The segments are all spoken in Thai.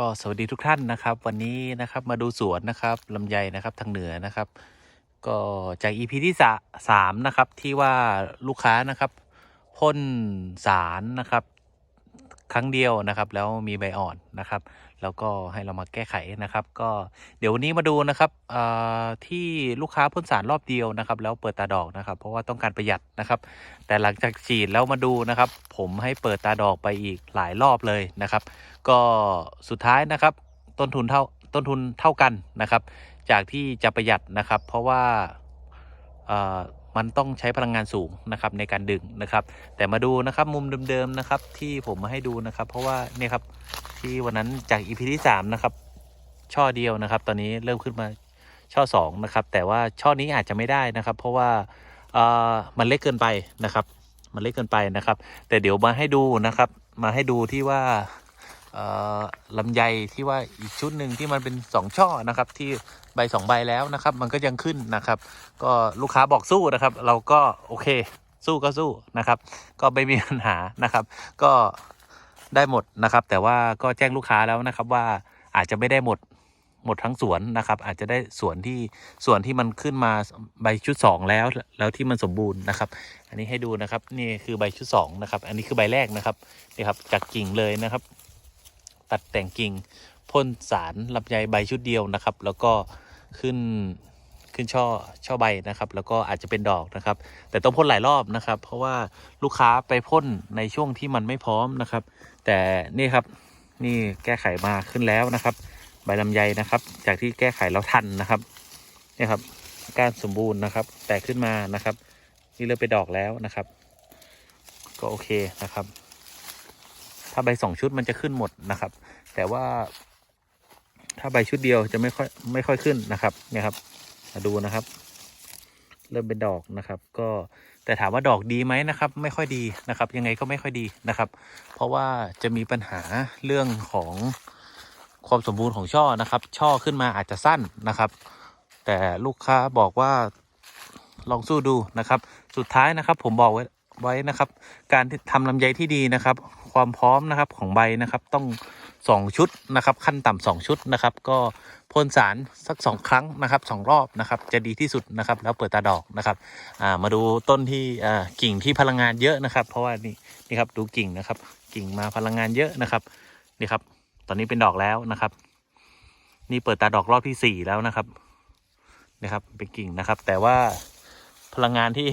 ก็สวัสดีทุกท่านนะครับ วันนี้นะครับมาดูสวนนะครับลำไยนะครับทางเหนือนะครับ ก็จาก EP ที่สะสามนะครับที่ว่าลูกค้านะครับพ่นสารนะครับ ครั้งเดียวนะครับ แล้วมีใบอ่อนนะครับ แล้วก็ให้เรามาแก้ไขนะครับ ก็เดี๋ยววันนี้มาดูนะครับที่ลูกค้าพ่นสารรอบเดียวนะครับ แล้วเปิดตาดอกนะครับ เพราะว่าต้องการประหยัดนะครับ แต่หลังจากฉีดแล้วมาดูนะครับ ผมให้เปิดตาดอกไปอีกหลายรอบเลยนะครับ ก็สุดท้ายนะครับ ต้นทุนเท่าต้นทุนเท่ากันนะครับ จากที่จะประหยัดนะครับ เพราะว่า มันต้องใช้พลังงานสูงนะครับในการดึงนะครับ แต่มาดูนะครับมุมเดิมๆนะครับที่ผมมาให้ดูนะครับ เพราะว่าเนี่ยครับที่วันนั้นจาก EP ที่สามนะครับช่อเดียวนะครับ ตอนนี้เริ่มขึ้นมาช่อสองนะครับแต่ว่าช่อนี้อาจจะไม่ได้นะครับ เพราะว่าเออมันเล็กเกินไปนะครับ มันเล็กเกินไปนะครับ แต่เดี๋ยวมาให้ดูนะครับ มาให้ดูที่ว่า ลำไยที่ว่าอีกชุดหนึ่งที่มันเป็นสองช่อนะครับ ที่ใบสองใบแล้วนะครับ มันก็ยังขึ้นนะครับ ก็ลูกค้าบอกสู้นะครับ เราก็โอเคสู้ก็สู้นะครับ ก็ไม่มีปัญหานะครับ ก็ได้หมดนะครับ แต่ว่าก็แจ้งลูกค้าแล้วนะครับว่าอาจจะไม่ได้หมดหมดทั้งสวนนะครับ อาจจะได้สวนที่สวนที่มันขึ้นมาใบชุดสองแล้วแล้วที่มันสมบูรณ์นะครับ อันนี้ให้ดูนะครับนี่คือใบชุดสองนะครับ อันนี้คือใบแรกนะครับนี่ครับจากกิ่งเลยนะครับ ตัดแต่งกิ่งพ่นสารลำไยใบชุดเดียวนะครับ แล้วก็ขึ้นขึ้นช่อช่อใบนะครับ แล้วก็อาจจะเป็นดอกนะครับ แต่ต้องพ่นหลายรอบนะครับ เพราะว่าลูกค้าไปพ่นในช่วงที่มันไม่พร้อมนะครับ แต่นี่ครับนี่แก้ไขมาขึ้นแล้วนะครับ ใบลำไยนะครับ จากที่แก้ไขแล้วทันนะครับนี่ครับก้านสมบูรณ์นะครับ แตกขึ้นมานะครับ นี่เริ่มไปนดอกแล้วนะครับ ก็โอเคนะครับ ถ้าใบสองชุดมันจะขึ้นหมดนะครับ แต่ว่า ถ้าใบชุดเดียวจะไม่ค่อยไม่ค่อยขึ้นนะครับเนี่ยครับมาดูนะครับ เริ่มเป็นดอกนะครับ ก็แต่ถามว่าดอกดีไหมนะครับ ไม่ค่อยดีนะครับ ยังไงก็ไม่ค่อยดีนะครับ เพราะว่าจะมีปัญหาเรื่องของความสมบูรณ์ของช่อนะครับ ช่อขึ้นมาอาจจะสั้นนะครับ แต่ลูกค้าบอกว่าลองสู้ดูนะครับ สุดท้ายนะครับผมบอกไว้ไว้นะครับ การที่ทำลำไยที่ดีนะครับ ความพร้อมนะครับของใบนะครับต้องสองชุดนะครับขั้นต่ำสองชุดนะครับก็พ่นสารสักสองครั้งนะครับสองรอบนะครับจะดีที่สุดนะครับแล้วเปิดตาดอกนะครับามาดูต้นที่กิ่งที่พลังงานเยอะนะครับ เพราะว่านี่นี่ครับดูกิ่งนะครับ กิ่งมาพลังงานเยอะนะครับนี่ครับ ตอนนี้เป็นดอกแล้วนะครับ นี่เปิดตาดอกรอบที่สี่แล้วนะครับนี่ครับเป็นกิ่งนะครับ แต่ว่าพลังงานที่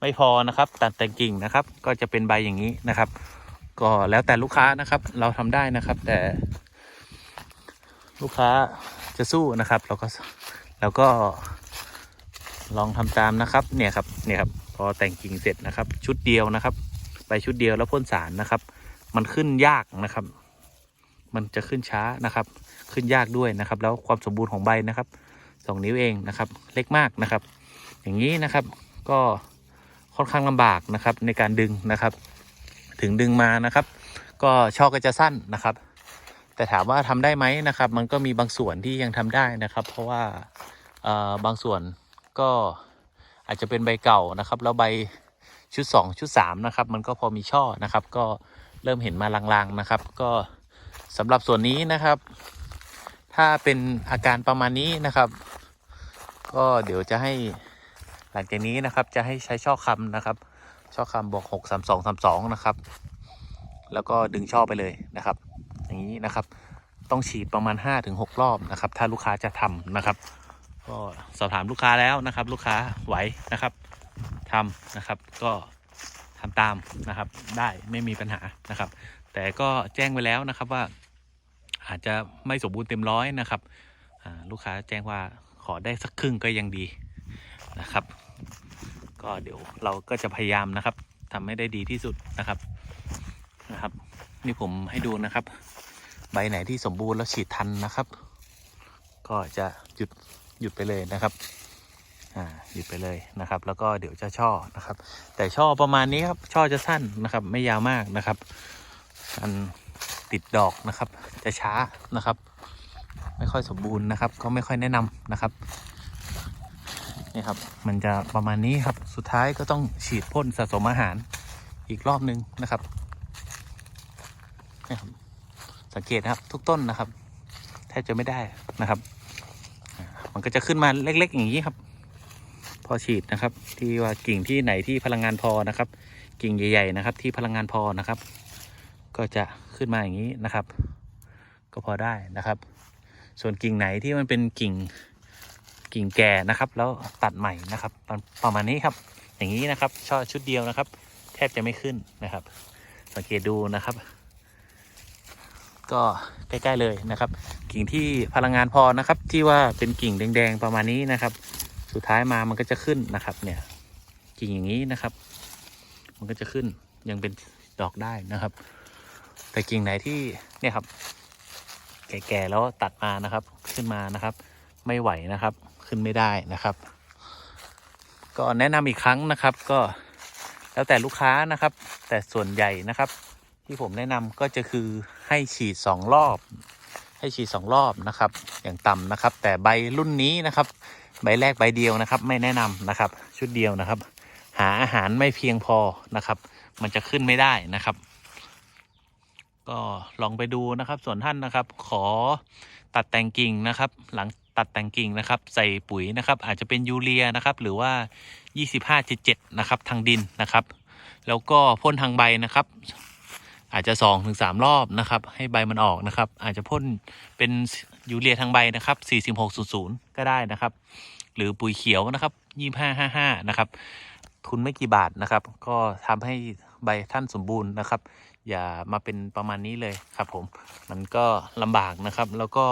ไม่พอนะครับ ตัดแต่งกิ่งนะครับ ก็จะเป็นใบอย่างนี้นะครับ ก็แล้วแต่ลูกค้านะครับ เราทำได้นะครับ แต่ลูกค้าจะสู้นะครับ เราก็เราก็ลองทำตามนะครับ เนี่ยครับเนี่ยครับ พอแต่งกิ่งเสร็จนะครับ ชุดเดียวนะครับใบชุดเดียวแล้วพ่นสารนะครับ มันขึ้นยากนะครับ มันจะขึ้นช้านะครับ ขึ้นยากด้วยนะครับ แล้วความสมบูรณ์ของใบนะครับสองนิ้วเองนะครับ เล็กมากนะครับ อย่างนี้นะครับก็ค่อนข้างลำบากนะครับในการดึงนะครับ ถึงดึงมานะครับ ก็ช่อก็จะสั้นนะครับ แต่ถามว่าทำได้ไหมนะครับ มันก็มีบางส่วนที่ยังทำได้นะครับ เพราะว่าเออบางส่วนก็อาจจะเป็นใบเก่านะครับแล้วใบชุด 2 ชุด3นะครับมันก็พอมีช่อนะครับ ก็เริ่มเห็นมาลางๆนะครับ ก็สำหรับส่วนนี้นะครับ ถ้าเป็นอาการประมาณนี้นะครับ ก็เดี๋ยวจะให้หลังจากนี้นะครับจะให้ใช้ช่อคำนะครับ ช่อคำบอกหกสามสองสามสองนะครับ แล้วก็ดึงช่อไปเลยนะครับ อย่างนี้นะครับ ต้องฉีดประมาณ5-6ถึงหกรอบนะครับ ถ้าลูกค้าจะทำนะครับ ก็สอบถามลูกค้าแล้วนะครับ ลูกค้าไหวนะครับทำนะครับ ก็ทำตามนะครับ ได้ไม่มีปัญหานะครับ แต่ก็แจ้งไว้แล้วนะครับว่า อาจจะไม่สมบูรณ์เต็มร้อยนะครับลูกค้าแจ้งว่าขอได้สักครึ่งก็ยังดีนะครับ ก็เดี๋ยวเราก็จะพยายามนะครับทำให้ได้ดีที่สุดนะครับนะครับ นี่ผมให้ดูนะครับ ใบไหนที่สมบูรณ์แล้วฉีดทันนะครับ ก็จะหยุดหยุดไปเลยนะครับอ่าหยุดไปเลยนะครับ แล้วก็เดี๋ยวจะช่อนะครับ แต่ช่อประมาณนี้ครับช่อจะสั้นนะครับ ไม่ยาวมากนะครับการติดดอกนะครับ จะช้านะครับ ไม่ค่อยสมบูรณ์นะครับ ก็ไม่ค่อยแนะนำนะครับ นี่ครับ มันจะประมาณนี้ครับ สุดท้ายก็ต้องฉีดพ่นสะสมอาหารอีกรอบหนึ่งนะครับนี่ครับสังเกตนะครับทุกต้นนะครับแทบจะไม่ได้นะครับ มันก็จะขึ้นมาเล็ก ๆ อย่างนี้ครับ พอฉีดนะครับ ที่ว่ากิ่งที่ไหนที่พลังงานพอนะครับ กิ่งใหญ่ ๆ นะครับ ที่พลังงานพอนะครับ ก็จะขึ้นมาอย่างนี้นะครับ ก็พอได้นะครับ ส่วนกิ่งไหนที่มันเป็นกิ่ง กิ่งแก่นะครับ แล้วตัดใหม่นะครับประประมาณนี้ครับ อย่างนี้นะครับช่อชุดเดียวนะครับ แทบจะไม่ขึ้นนะครับ สังเกตดูนะครับ ก็ใกล้ๆเลยนะครับ กิ่งที่พลังงานพอนะครับ ที่ว่าเป็นกิ่งแดง ๆ ประมาณนี้นะครับ สุดท้ายมามันก็จะขึ้นนะครับ เนี่ย กิ่งอย่างนี้นะครับ มันก็จะขึ้นยังเป็นดอกได้นะครับ แต่กิ่งไหนที่เนี่ยครับ แก่ๆแล้วตัดมานะครับ ขึ้นมานะครับ ไม่ไหวนะครับ ขึ้นไม่ได้นะครับ ก็แนะนำอีกครั้งนะครับ ก็แล้วแต่ลูกค้านะครับ แต่ส่วนใหญ่นะครับ ที่ผมแนะนำก็จะคือให้ฉีดสองรอบ ให้ฉีดสองรอบนะครับ อย่างต่ำนะครับ แต่ใบรุ่นนี้นะครับ ใบแรกใบเดียวนะครับ ไม่แนะนำนะครับ ชุดเดียวนะครับ หาอาหารไม่เพียงพอนะครับ มันจะขึ้นไม่ได้นะครับก็ลองไปดูนะครับ ส่วนท่านนะครับ ขอตัดแต่งกิ่งนะครับ หลัง ตัดแต่งกิ่งนะครับ ใส่ปุ๋ยนะครับ อาจจะเป็นยูเรียนะครับ หรือว่า 25.7 นะครับ ทางดินนะครับ แล้วก็พ่นทางใบนะครับ อาจจะ 2-3ถึงรอบนะครับ ให้ใบมันออกนะครับ อาจจะพ่นเป็นยูเรียทางใบนะครับ 4600 ก็ได้นะครับ หรือปุ๋ยเขียวนะครับ 2555 นะครับ ทุนไม่กี่บาทนะครับ ก็ทำให้ใบท่านสมบูรณ์นะครับ อย่ามาเป็นประมาณนี้เลยครับผม มันก็ลำบากนะครับ แล้วก็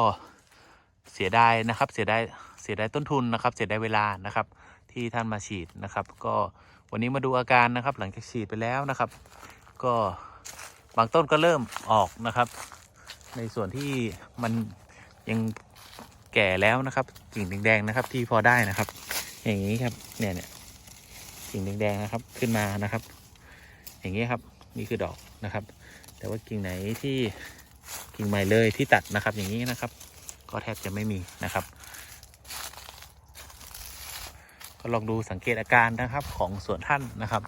เสียดายนะครับเสียดายเสียดายต้นทุนนะครับ เสียดายเวลานะครับ ที่ท่านมาฉีดนะครับ ก็วันนี้มาดูอาการนะครับ หลังจากฉีดไปแล้วนะครับ ก็บางต้นก็เริ่มออกนะครับ ในส่วนที่มันยังแก่แล้วนะครับกิ่งแดงๆนะครับ ที่พอได้นะครับ อย่างนี้ครับเนี่ยเนี่ยกิ่งแดงๆนะครับขึ้นมานะครับ อย่างนี้ครับนี่คือดอกนะครับ แต่ว่ากิ่งไหนที่กิ่งใหม่เลยที่ตัดนะครับอย่างนี้นะครับ ก็แทบจะไม่มีนะครับ ก็ลองดูสังเกตอาการนะครับของสวนท่านนะครับ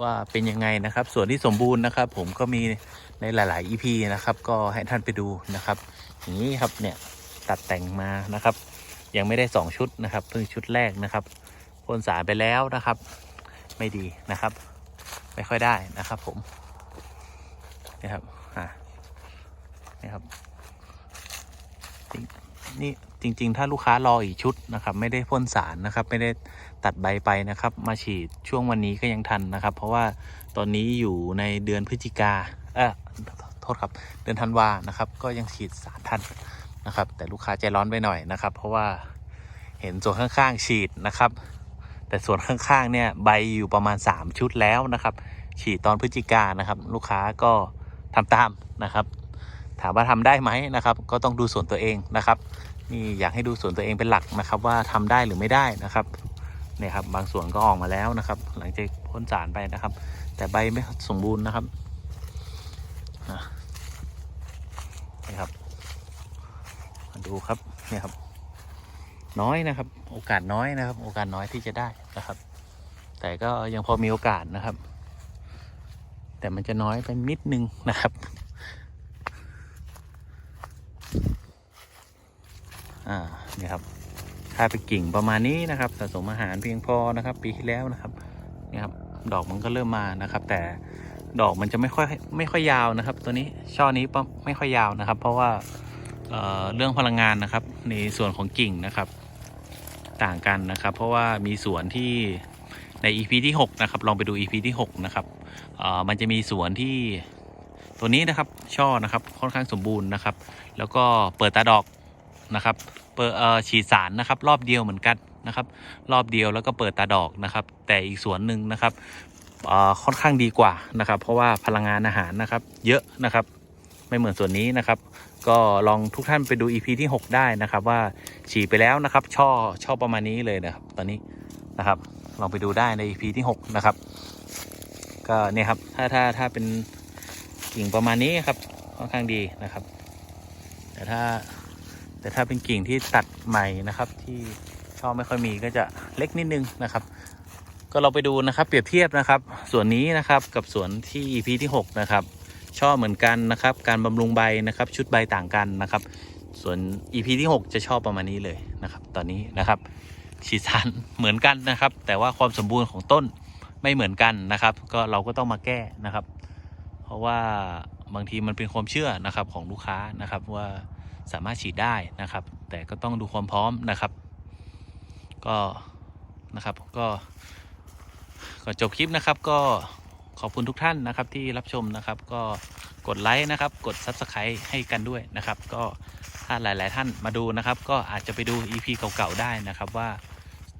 ว่าเป็นยังไงนะครับส่วนที่สมบูรณ์นะครับ ผมก็มีในหลาย ๆ EP นะครับ ก็ให้ท่านไปดูนะครับอย่างนี้ครับเนี่ยตัดแต่งมานะครับ ยังไม่ได้สองชุดนะครับเพิ่งชุดแรกนะครับพ่นสารไปแล้วนะครับ ไม่ดีนะครับ ไม่ค่อยได้นะครับผมนี่ครับอ่านี่ครับ นี่จริง ๆ ถ้าลูกค้ารออีกชุดนะครับ ไม่ได้พ่นสารนะครับ ไม่ได้ตัดใบไปนะครับ มาฉีดช่วงวันนี้ก็ยังทันนะครับ เพราะว่าตอนนี้อยู่ในเดือนพฤศจิกาเออโทษครับ เดือนธันวานะครับ ก็ยังฉีดสารทันนะครับ แต่ลูกค้าใจร้อนไปหน่อยนะครับ เพราะว่าเห็นส่วนข้างๆฉีดนะครับ แต่ส่วนข้างๆเนี่ยใบอยู่ประมาณ 3 ชุดแล้วนะครับ ฉีดตอนพฤศจิกานะครับ ลูกค้าก็ทำตามนะครับ ถามว่าทำได้ไหมนะครับ ก็ต้องดูส่วนตัวเองนะครับ นี่อยากให้ดูส่วนตัวเองเป็นหลักนะครับ ว่าทำได้หรือไม่ได้นะครับเนี่ยครับ บางส่วนก็ออกมาแล้วนะครับ หลังจากพ่นสารไปนะครับ แต่ใบไม่สมบูรณ์นะครับอะนี่ครับมาดูครับเนี่ยครับ น้อยนะครับ โอกาสน้อยนะครับ โอกาสน้อยที่จะได้นะครับ แต่ก็ยังพอมีโอกาสนะครับ แต่มันจะน้อยไปนิดนึงนะครับ อ่านี่ครับถ้าเป็นกิ่งประมาณนี้นะครับ สะสมอาหารเพียงพอนะครับ ปีที่แล้วนะครับนี่ครับ ดอกมันก็เริ่มมานะครับ แต่ดอกมันจะไม่ค่อยไม่ค่อยยาวนะครับ ตัวนี้ช่อนี้ไม่ค่อยยาวนะครับ เพราะว่าเเรื่องพลังงานนะครับ ในส่วนของกิ่งนะครับ ต่างกันนะครับ เพราะว่ามีสวนที่ใน EP ที่ 6 นะครับ ลองไปดู EP ที่ 6 นะครับมันจะมีสวนที่ตัวนี้นะครับช่อนะครับค่อนข้างสมบูรณ์นะครับ แล้วก็เปิดตาดอก นะครับเปิดฉีดสารนะครับ รอบเดียวเหมือนกันนะครับ รอบเดียวแล้วก็เปิดตาดอกนะครับ แต่อีกสวนหนึ่งนะครับค่อนข้างดีกว่านะครับ เพราะว่าพลังงานอาหารนะครับ เยอะนะครับ ไม่เหมือนส่วนนี้นะครับ ก็ลองทุกท่านไปดู EP ที่ 6 ได้นะครับ ว่าฉีดไปแล้วนะครับ ช่อช่อประมาณนี้เลยนะครับ ตอนนี้นะครับ ลองไปดูได้ใน EP ที่ 6 นะครับ ก็เนี่ยครับถ้าถ้าถ้าเป็นกิ่งประมาณนี้ครับค่อนข้างดีนะครับ แต่ถ้า แต่ถ้าเป็นกิ่งที่ตัดใหม่นะครับ ที่ช่อไม่ค่อยมีก็จะเล็กนิดนึงนะครับ ก็เราไปดูนะครับ เปรียบเทียบนะครับส่วนนี้นะครับกับส่วนที่ EP ที่ 6 นะครับชอบเหมือนกันนะครับ การบำรุงใบนะครับ ชุดใบต่างกันนะครับ ส่วน EP ที่ 6 จะชอบประมาณนี้เลยนะครับ ตอนนี้นะครับฉีดสารเหมือนกันนะครับ แต่ว่าความสมบูรณ์ของต้นไม่เหมือนกันนะครับ ก็เราก็ต้องมาแก้นะครับ เพราะว่าบางทีมันเป็นความเชื่อนะครับของลูกค้านะครับว่า สามารถฉีดได้นะครับ แต่ก็ต้องดูความพร้อมนะครับ ก็นะครับก็ก่อนจบคลิปนะครับ ก็ขอบคุณทุกท่านนะครับที่รับชมนะครับ ก็กดไลค์นะครับ กด Subscribe ให้กันด้วยนะครับ ก็ถ้าหลาย ๆ ท่านมาดูนะครับ ก็อาจจะไปดู EP เก่าๆได้นะครับว่า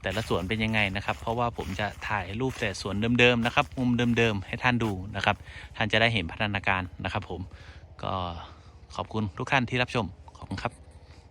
แต่ละสวนเป็นยังไงนะครับ เพราะว่าผมจะถ่ายรูปแต่สวนเดิม ๆ นะครับ มุมเดิม ๆ ให้ท่านดูนะครับ ท่านจะได้เห็นพัฒนาการนะครับ ผมก็ขอบคุณทุกท่านที่รับชม ครับ